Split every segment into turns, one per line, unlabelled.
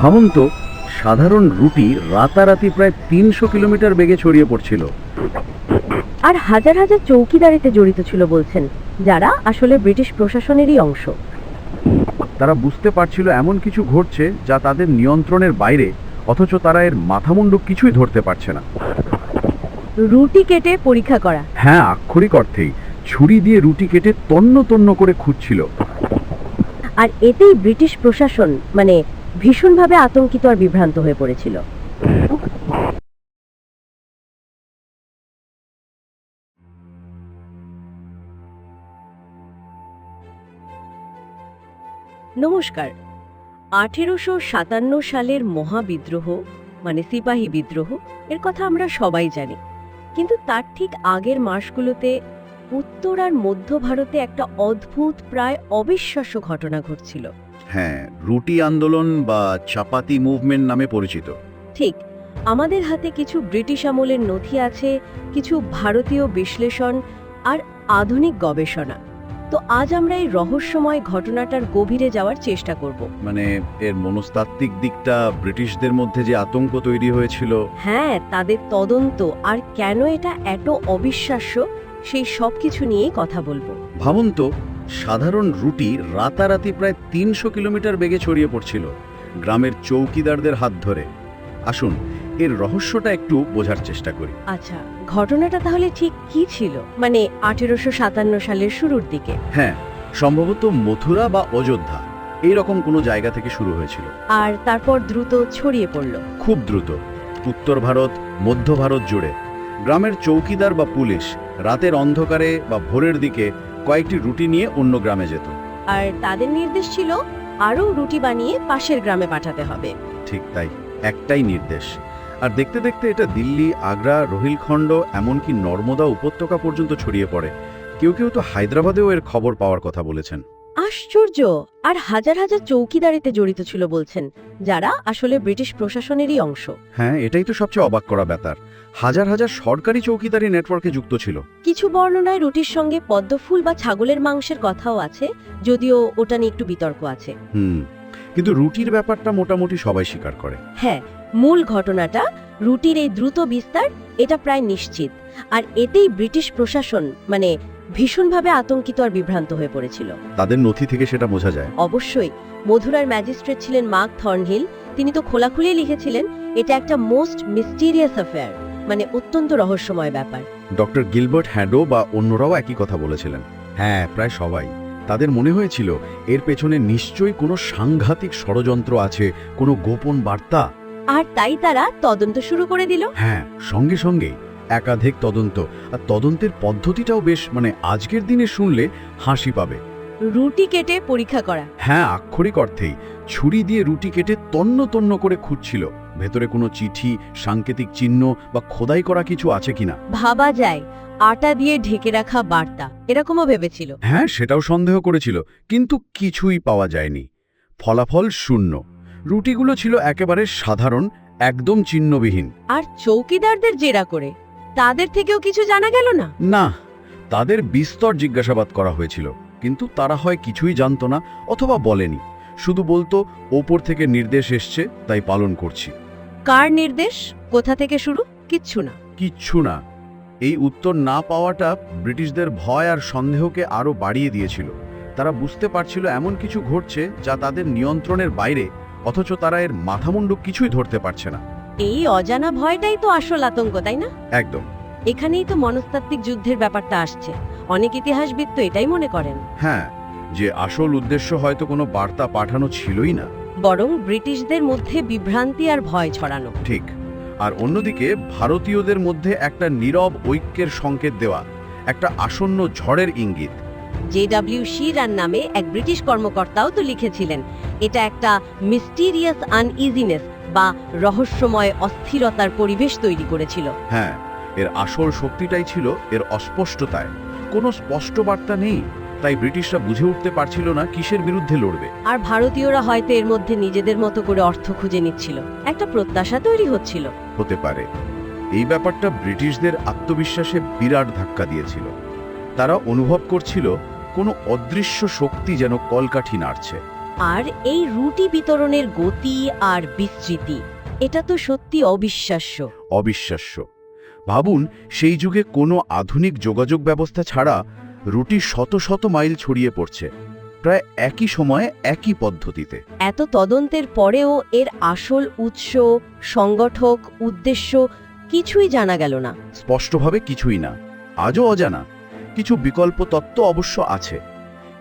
ভাবুন তো সাধারণ রুটি রাতারাতি প্রায় তিনশো কিলোমিটার বেগে ছড়িয়ে পড়ছিল।
আর হাজার হাজার চৌকিদারিতে জড়িত ছিল বলছেন যারা আসলে ব্রিটিশ প্রশাসনেরই অংশ।
তারা বুঝতে পারছিল এমন কিছু ঘটছে যা তাদের নিয়ন্ত্রণের বাইরে অথচ তারা এর মাথামুন্ডু কিছুই ধরতে পারছে না।
রুটি কেটে পরীক্ষা করা।
হ্যাঁ আক্ষরিক অর্থেই ছুরি দিয়ে রুটি কেটে তন্ন তন্ন করে খুঁজছিল।
আর এতেই ব্রিটিশ প্রশাসন মানে ভীষণভাবে আতঙ্কিত আর বিভ্রান্ত হয়ে পড়েছিল। নমস্কার। আঠেরোশো সাতান্ন সালের মহাবিদ্রোহ মানে সিপাহী বিদ্রোহ, এর কথা আমরা সবাই জানি। কিন্তু তার ঠিক আগের মাসগুলোতে উত্তর আর মধ্য ভারতে একটা অদ্ভুত, প্রায় অবিশ্বাস্য ঘটনা ঘটছিল।
হ্যাঁ রুটি আন্দোলন বা চাপাতি মুভমেন্ট নামে পরিচিত।
ঠিক আমাদের হাতে কিছু ব্রিটিশ আমলের নথি আছে কিছু ভারতীয় বিশ্লেষণ আর আধুনিক গবেষণা। তো আজ আমরা এই রহস্যময় ঘটনাটার গভীরে যাওয়ার চেষ্টা করব।
মানে এর মনস্তাত্ত্বিক দিকটা ব্রিটিশদের মধ্যে যে আতঙ্ক তৈরি হয়েছিল।
হ্যাঁ তাদের তদন্ত আর কেন এটা এত অবিশ্বাস্য সেই সব কিছু নিয়েই কথা বলব।
ভাবুন তো সাধারণ রুটি রাতারাতি প্রায় তিনশো কিলোমিটার বেগে ছড়িয়ে পড়ছিল গ্রামের চৌকিদারদের হাত ধরে। আসুন এর রহস্যটা একটু বোঝার চেষ্টা করি।
আচ্ছা ঘটনাটা তাহলে ঠিক কি ছিল? মানে আঠেরোশো সাতান্ন সালের শুরুর দিকে।
হ্যাঁ সম্ভবত মথুরা বা অযোধ্যা এই রকম কোনো জায়গা থেকে শুরু হয়েছিল।
আর তারপর দ্রুত ছড়িয়ে পড়ল।
খুব দ্রুত উত্তর ভারত মধ্য ভারত জুড়ে। গ্রামের চৌকিদার বা পুলিশ রাতের অন্ধকারে বা ভোরের দিকে কয়েকটি রুটি নিয়ে অন্য গ্রামে যেত।
আর তাদের নির্দেশ ছিল আরও রুটি বানিয়ে পাশের গ্রামে পাঠাতে হবে।
ঠিক তাই একটাই নির্দেশ। আর দেখতে দেখতে এটা দিল্লি আগ্রা রোহিলখণ্ড এমনকি নর্মদা উপত্যকা পর্যন্ত ছড়িয়ে পড়ে। কেউ কেউ তো হায়দ্রাবাদেও এর খবর পাওয়ার কথা বলেছেন।
আশ্চর্য! আর হাজার হাজার চৌকিদারিতে জড়িত ছিল বলছেন যারা আসলে ব্রিটিশ প্রশাসনেরই অংশ।
হ্যাঁ এটাই তো সবচেয়ে অবাক করা ব্যাপার। হাজার হাজার সরকারি চৌকিদারি নেটওয়ার্কে যুক্ত ছিল।
কিছু বর্ণনায় রুটির সঙ্গে পদ্মফুল বা ছাগলের মাংসের কথাও আছে যদিও ওটা নিয়ে একটু বিতর্ক আছে।
হুম কিন্তু রুটির ব্যাপারটা মোটামুটি সবাই স্বীকার করে।
হ্যাঁ মূল ঘটনাটা রুটির এই দ্রুত বিস্তার এটা প্রায় নিশ্চিত। আর এতেই ব্রিটিশ প্রশাসন মানে ভীষণভাবে আতঙ্কিত আর বিভ্রান্ত হয়ে পড়েছিল।
তাদের নথি থেকে সেটা বোঝা যায়।
অবশ্যই মধুরার ম্যাজিস্ট্রেট ছিলেন মার্ক থর্নহিল। তিনি তো খোলাখুলি লিখেছিলেন এটা একটা মোস্ট মিস্টিরিয়াস অ্যাফেয়ার মানে অত্যন্ত রহস্যময় ব্যাপার।
ডক্টর গিলবার্ট হ্যাডো বা অন্যরাও একই কথা বলেছিলেন। হ্যাঁ প্রায় সবাই। তাদের মনে হয়েছিল এর পেছনে নিশ্চয়ই কোনো সাংঘাতিক ষড়যন্ত্র আছে কোনো গোপন বার্তা?
আর তাই তারা তদন্ত শুরু করে দিল।
হ্যাঁ সঙ্গে সঙ্গে একাধিক তদন্ত। আর তদন্তের পদ্ধতিটাও বেশ মানে আজকের দিনে শুনলে হাসি পাবে।
রুটি কেটে পরীক্ষা করা।
হ্যাঁ আক্ষরিক অর্থেই। ছুরি দিয়ে রুটি কেটে তন্ন তন্ন করে খুঁজছিল। ভেতরে কোনো চিঠি সাংকেতিক চিহ্ন বা খোদাই করা কিছু আছে কিনা?
ভাবা যায়। আটা দিয়ে ঢেকে রাখা বার্তা। এরকমও ভেবেছিল।
হ্যাঁ সেটাও সন্দেহ করেছিল। কিন্তু কিছুই পাওয়া যায়নি। ফলাফল শূন্য। রুটিগুলো ছিল একেবারে সাধারণ একদম চিহ্নবিহীন।
আর চৌকিদারদের জেরা করে। তাদের থেকেও কিছু জানা গেল না?
না তাদের বিস্তর জিজ্ঞাসাবাদ করা হয়েছিল কিন্তু তারা হয় কিছুই জানতো না অথবা বলেনি। শুধু বলতো ওপর থেকে নির্দেশ এসছে তাই পালন করছি।
কার নির্দেশ? কোথা থেকে শুরু? কিচ্ছু না।
কিচ্ছু না। এই উত্তর না পাওয়াটা ব্রিটিশদের ভয় আর সন্দেহকে আরও বাড়িয়ে দিয়েছিল। তারা বুঝতে পারছিল এমন কিছু ঘটছে যা তাদের নিয়ন্ত্রণের বাইরে অথচ তারা এর মাথামুন্ডু কিছুই ধরতে পারছে না।
এই অজানা ভয়টাই তো আসল আতঙ্ক তাই না?
একদম।
এখানেই তো মনস্তাত্ত্বিক যুদ্ধের ব্যাপারটা আসছে। অনেক ইতিহাসবিদ তো এটাই মনে করেন।
হ্যাঁ যে আসল উদ্দেশ্য হয়তো কোনো বার্তা পাঠানো ছিলই না।
বরং ব্রিটিশদের মধ্যে বিভ্রান্তি আর ভয় ছড়ানো।
ঠিক। আর অন্যদিকে ভারতীয়দের মধ্যে একটা নীরব ঐক্যের সংকেত দেওয়া একটা আসন্ন ঝড়ের ইঙ্গিত।
জে ডাব্লিউ শিরান নামে এক ব্রিটিশ কর্মকর্তাও তো লিখেছিলেন এটা একটা মিস্টিরিয়াস আনইজিনেস বা রহস্যময় অস্থিরতার পরিবেশ তৈরি করেছিল।
হ্যাঁ এর আসল শক্তিটাই ছিল এর অস্পষ্টতায়। কোনো স্পষ্ট বার্তা নেই তাই ব্রিটিশরা বুঝে উঠতে পারছিল না কিসের বিরুদ্ধে লড়বে।
আর ভারতীয়রা হয়তো এর মধ্যে নিজেদের মতো করে অর্থ খুঁজে নিচ্ছিল। একটা প্রত্যাশা তৈরি হচ্ছিল।
হতে পারে। এই ব্যাপারটা ব্রিটিশদের আত্মবিশ্বাসে বিরাট ধাক্কা দিয়েছিল। তারা অনুভব করছিল কোনো অদৃশ্য শক্তি যেন কলকাঠি নাড়ছে।
আর এই রুটি বিতরণের গতি আর বিস্তৃতি এটা তো সত্যি অবিশ্বাস্য।
অবিশ্বাস্য। ভাবুন সেই যুগে কোনো আধুনিক যোগাযোগ ব্যবস্থা ছাড়া রুটি শত শত মাইল ছড়িয়ে পড়ছে প্রায় একই সময়ে একই পদ্ধতিতে।
এত তদন্তের পরেও এর আসল উৎস সংগঠক উদ্দেশ্য কিছুই জানা গেল না।
স্পষ্টভাবে কিছুই না আজও অজানা। কিছু বিকল্প তত্ত্ব অবশ্য আছে।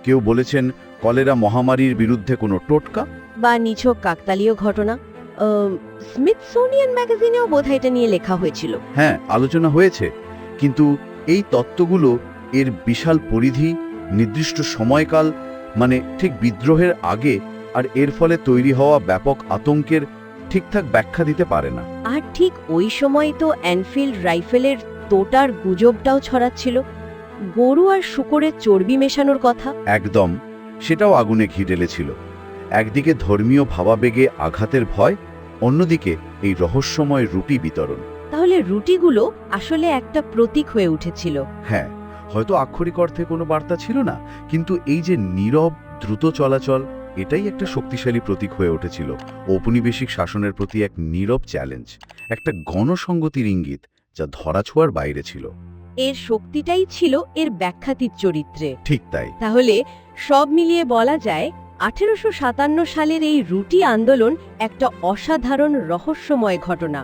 কেউ বলেছেন কলেরা মহামারীর বিরুদ্ধে কোনো টোটকা?
বা নিছক কাকতালীয় ঘটনা? স্মিথসোনিয়ান ম্যাগাজিনেও বোধহয় এটা নিয়ে লেখা হয়েছিল।
হ্যাঁ আলোচনা হয়েছে। কিন্তু এই তত্ত্বগুলো এর বিশাল পরিধি নির্দিষ্ট সময়কাল মানে ঠিক বিদ্রোহের আগে আর এর ফলে তৈরি হওয়া ব্যাপক আতঙ্কের ঠিকঠাক ব্যাখ্যা দিতে পারে না।
আর ঠিক ওই সময় তো অ্যানফিল্ড রাইফেলের তোটার গুজবটাও ছড়াচ্ছিল। গরু আর শুকরের চর্বি মেশানোর কথা।
একদম। সেটাও আগুনে ঘি ঢেলেছিল। একদিকে ধর্মীয় ভাবাবেগে আঘাতের ভয় অন্যদিকে এই রহস্যময় রুটি বিতরণ।
তাহলে রুটিগুলো আসলে একটা প্রতীক হয়ে উঠেছিল।
হ্যাঁ হয়তো আক্ষরিক অর্থে কোনো বার্তা ছিল না কিন্তু এই যে নীরব দ্রুত চলাচল এটাই একটা শক্তিশালী প্রতীক হয়ে উঠেছিল। ঔপনিবেশিক শাসনের প্রতি এক নীরব চ্যালেঞ্জ একটা গণসঙ্গতির ইঙ্গিত যা ধরাছোঁয়ার বাইরে ছিল।
এর শক্তিটাই ছিল এর ব্যাখ্যাতির চরিত্রে।
ঠিক তাই।
তাহলে সব মিলিয়ে বলা যায় আঠেরোশো সাতান্ন সালের এই রুটি আন্দোলন একটা অসাধারণ রহস্যময় ঘটনা।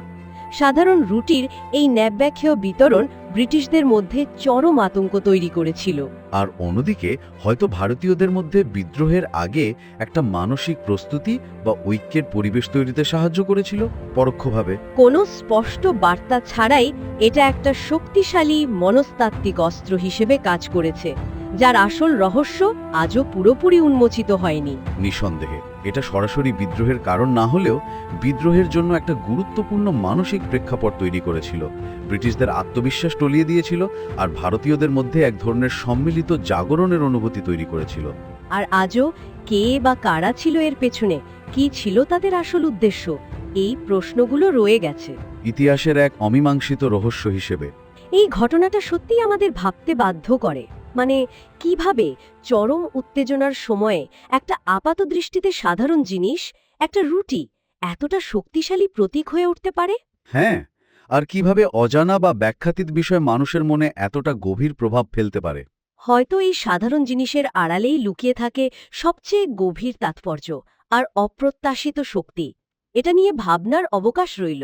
সাধারণ রুটির এই ন্যাব্যাখ্যেয় বিতরণ ব্রিটিশদের মধ্যে চরম আতঙ্ক তৈরি করেছিল।
আর অন্যদিকে হয়তো ভারতীয়দের মধ্যে বিদ্রোহের আগে একটা মানসিক প্রস্তুতি বা ঐক্যের পরিবেশ তৈরিতে সাহায্য করেছিল পরোক্ষভাবে।
কোনো স্পষ্ট বার্তা ছাড়াই এটা একটা শক্তিশালী মনস্তাত্ত্বিক অস্ত্র হিসেবে কাজ করেছে। যার আসল রহস্য আজও পুরোপুরি উন্মোচিত হয়নি।
নিঃসন্দেহে এটা সরাসরি বিদ্রোহের কারণ না হলেও বিদ্রোহের জন্য একটা গুরুত্বপূর্ণ মানসিক প্রেক্ষাপট তৈরি করেছিল। ব্রিটিশদের আত্মবিশ্বাস টলিয়ে দিয়েছিল আর ভারতীয়দের মধ্যে এক ধরনের সম্মিলিত জাগরণের অনুভূতি তৈরি করেছিল।
আর আজও কে বা কারা ছিল এর পেছনে কি ছিল তাদের আসল উদ্দেশ্য এই প্রশ্নগুলো রয়ে গেছে।
ইতিহাসের এক অমীমাংসিত রহস্য হিসেবে।
এই ঘটনাটা সত্যিই আমাদের ভাবতে বাধ্য করে। মানে কীভাবে চরম উত্তেজনার সময়ে একটা আপাত দৃষ্টিতে সাধারণ জিনিস একটা রুটি এতটা শক্তিশালী প্রতীক হয়ে উঠতে পারে?
হ্যাঁ আর কীভাবে অজানা বা ব্যাখ্যাতীত বিষয় মানুষের মনে এতটা গভীর প্রভাব ফেলতে পারে?
হয়তো এই সাধারণ জিনিসের আড়ালেই লুকিয়ে থাকে সবচেয়ে গভীর তাৎপর্য আর অপ্রত্যাশিত শক্তি। এটা নিয়ে ভাবনার অবকাশ রইল।